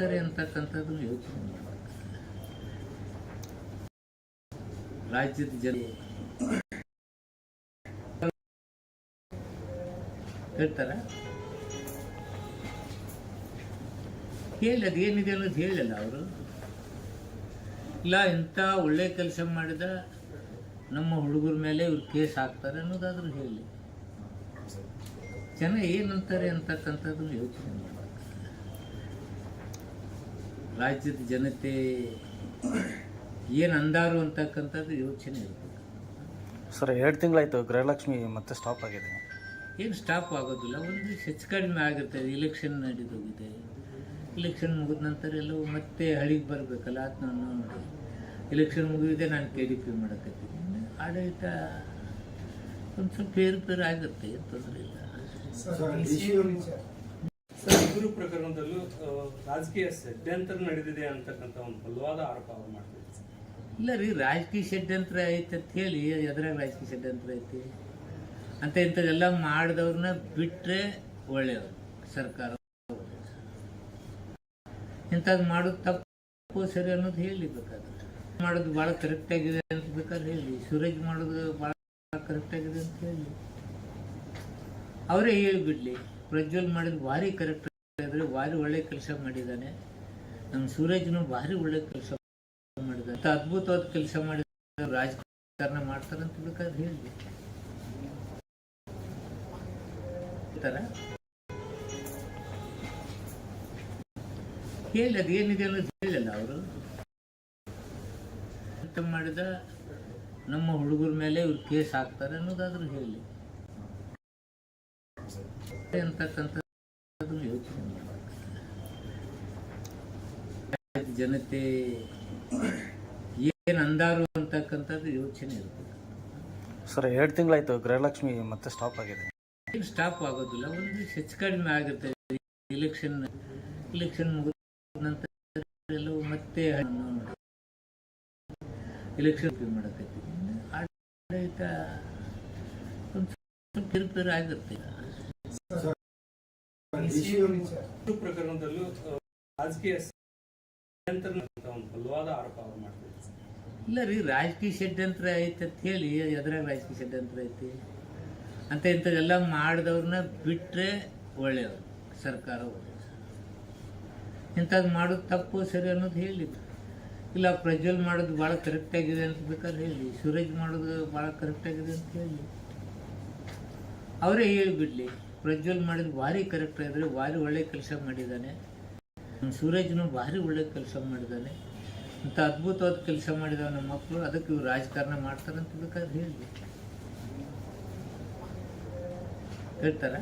ಏನಂತಾರೆ ಅಂತಕ್ಕಂಥದ್ದು ಯೋಚನೆ ರಾಜ್ಯದ ಜನ ಹೇಳ್ತಾರ? ಹೇಳಿ, ಅದೇನಿದೆ ಅನ್ನೋದು ಹೇಳಲ್ಲ ಅವರು. ಇಲ್ಲ, ಇಂಥ ಒಳ್ಳೆ ಕೆಲಸ ಮಾಡಿದ ನಮ್ಮ ಹುಡುಗರ ಮೇಲೆ ಇವ್ರು ಕೇಸ್ ಹಾಕ್ತಾರೆ ಅನ್ನೋದಾದ್ರೂ ಹೇಳಿ. ಜನ ಏನಂತಾರೆ ಅಂತಕ್ಕಂಥದ್ದು ಯೋಚನೆ ರಾಜ್ಯದ ಜನತೆ ಏನು ಅಂದಾರು ಅಂತಕ್ಕಂಥದ್ದು ಯೋಚನೆ ಇರಬೇಕು ಸರ್ ಎರಡು ತಿಂಗಳಾಯಿತು ಗೃಹಲಕ್ಷ್ಮಿ ಮತ್ತೆ ಸ್ಟಾಪ್ ಆಗಿದೆ. ಏನು ಸ್ಟಾಪ್ ಆಗೋದಿಲ್ಲ ಒಂದು ಹೆಚ್ಚು ಕಡಿಮೆ ಆಗಿರ್ತದೆ ಇಲೆಕ್ಷನ್ ನಡೆದೋಗಿದೆ ಇಲೆಕ್ಷನ್ ಮುಗಿದ ನಂತರ ಎಲ್ಲವೂ ಮತ್ತೆ ಹಳಿಗೆ ಬರಬೇಕಲ್ಲ ಅದನ್ನ ನಾನು ನೋಡಿ ಇಲೆಕ್ಷನ್ ಮುಗಿದಿದೆ ನಾನು ಕೆ ಡಿ ಪಿ ಮಾಡಕತ್ತೀನಿ ಆಡಳಿತ ಒಂದು ಸ್ವಲ್ಪ ಏರುಪೇರು ಆಗುತ್ತೆ ಏನು ತೊಂದರೆ ಇಲ್ಲ. ಸರ್, ಇಬ್ಬರು ಪ್ರಕರಣದಲ್ಲೂ ರಾಜಕೀಯ ಷಡ್ಯಂತ್ರ ನಡೆದಿದೆ ಅಂತಕ್ಕಂಥ ಒಂದು ಬಲವಾದ ಆರೋಪ ಅವರು ಮಾಡ್ತಾರೆ ಇಲ್ಲ ರೀ, ರಾಜಕೀಯ ಷಡ್ಯಂತ್ರ ಐತೆ ಅಂತ ಹೇಳಿ, ಎದ್ರಾಗ ರಾಜಕೀಯ ಷಡ್ಯಂತ್ರ ಐತಿ. ಅಂತ ಇಂಥದ್ದೆಲ್ಲ ಮಾಡಿದವ್ರನ್ನ ಬಿಟ್ಟರೆ ಒಳ್ಳೆಯವರು ಸರ್ಕಾರ. ಇಂಥದ್ದು ಮಾಡೋದು ತಪ್ಪು, ಸರಿ ಅನ್ನೋದು ಹೇಳಿ ಬೇಕಾದ್ರೆ ಮಾಡೋದು ಭಾಳ ಕರೆಕ್ಟ್ ಆಗಿದೆ ಅಂತ ಬೇಕಾದ್ರೆ ಹೇಳಿ, ಸೂರಜ್ ಮಾಡೋದು ಭಾಳ ಕರೆಕ್ಟ್ ಆಗಿದೆ ಅಂತ ಹೇಳಿ. ಅವರೇ ಹೇಳಿಬಿಡ್ಲಿ. ಪ್ರಜ್ವಲ್ ಮಾಡಿದ ಭಾರಿ ಕರೆಕ್ಟ್ ಆದ್ರೆ ಭಾರಿ ಒಳ್ಳೆ ಕೆಲಸ ಮಾಡಿದ್ದಾನೆ ನಮ್ಮ ಸೂರಜ್ನು ಭಾರಿ ಒಳ್ಳೆ ಕೆಲಸ ಮಾಡಿದ್ದಾನೆ ಅದ್ಭುತವಾದ ಕೆಲಸ ಮಾಡಿದ ರಾಜಕಾರಣ ಮಾಡ್ತಾರಂತ ಬೇಕಾದ್ರೆ ಹೇಳಿ? ಹೇಳಿ, ಅದೇನಿದೆ ಅನ್ನೋದು ಹೇಳಿಲ್ಲ ಅವರು. ಮಾಡಿದ ನಮ್ಮ ಹುಡುಗರ ಮೇಲೆ ಇವ್ರು ಕೇಸ್ ಹಾಕ್ತಾರೆ ಅನ್ನೋದಾದ್ರೂ ಹೇಳಿ. ಅಂತಕ್ಕಂಥದ್ದು ಯೋಚನೆ ಮಾಡಬೇಕು ಜನತೆ ಏನು ಅಂದಾರು ಅಂತಕ್ಕಂಥದ್ದು ಯೋಚನೆ ಇರಬೇಕು ಸರ್ ಎರಡು ತಿಂಗಳಾಯ್ತು ಗೃಹಲಕ್ಷ್ಮಿ ಮತ್ತೆ ಸ್ಟಾಪ್ ಆಗಿದೆ. ಏನು ಸ್ಟಾಪ್ ಆಗೋದಿಲ್ಲ ಒಂದು ಹೆಚ್ಚು ಕಡಿಮೆ ಆಗುತ್ತೆ ಇಲೆಕ್ಷನ್ ಇಲೆಕ್ಷನ್ ಮುಗಿದ ನಂತರ ಎಲ್ಲವೂ ಮತ್ತೆ ಇಲೆಕ್ಷನ್ ಮಾಡಕತ್ತೀವಿ ಆಡಳಿತ ಒಂದು ಸ್ವಲ್ಪ ಆಗುತ್ತೆ ಇಬ್ಬರು ಪ್ರಕರಣದಲ್ಲೂ ರಾಜಕೀಯ ಬಲವಾದ ಆರೋಪ ಮಾಡ್ತಿದ್ದಾರೆ. ಇಲ್ಲ ರೀ, ರಾಜಕೀಯ ಷಡ್ಯಂತ್ರ ಐತೆ ಅಂತ ಹೇಳಿ, ಎದ್ರಾಗ ರಾಜಕೀಯ ಷಡ್ಯಂತ್ರ ಐತಿ. ಅಂತ ಇಂಥದ್ದೆಲ್ಲ ಮಾಡಿದವ್ರನ್ನ ಬಿಟ್ಟರೆ ಒಳ್ಳೆಯವರು ಸರ್ಕಾರ ಒಳ್ಳೆಯದು. ಇಂಥದ್ದು ಮಾಡೋದು ತಪ್ಪು, ಸರಿ ಅನ್ನೋದು ಹೇಳಿ ಇಲ್ಲ, ಪ್ರಜ್ವಲ್ ಮಾಡೋದು ಭಾಳ ಕರೆಕ್ಟ್ ಆಗಿದೆ ಅಂತ ಬೇಕಾದ್ರೆ ಹೇಳಿ, ಸೂರಜ್ ಮಾಡೋದು ಭಾಳ ಕರೆಕ್ಟ್ ಆಗಿದೆ ಅಂತ ಹೇಳಿ. ಅವರೇ ಹೇಳಿಬಿಡ್ಲಿ. ಪ್ರಜ್ವಲ್ ಮಾಡಿದ ಭಾರಿ ಕರೆಕ್ಟ್ ಆಗಿದ್ರೆ ಭಾರಿ ಒಳ್ಳೆ ಕೆಲಸ ಮಾಡಿದ್ದಾನೆ. ಸೂರಜ್ನು ಭಾರಿ ಒಳ್ಳೆ ಕೆಲಸ ಮಾಡಿದ್ದಾನೆ. ಇಂಥ ಅದ್ಭುತವಾದ ಕೆಲಸ ಮಾಡಿದವ ನಮ್ಮ ಮಕ್ಕಳು ಅದಕ್ಕೆ ಇವ್ರು ರಾಜಕಾರಣ ಮಾಡ್ತಾರಂತ ಬೇಕಾದ್ರೆ ಹೇಳಿ ಹೇಳ್ತಾರ?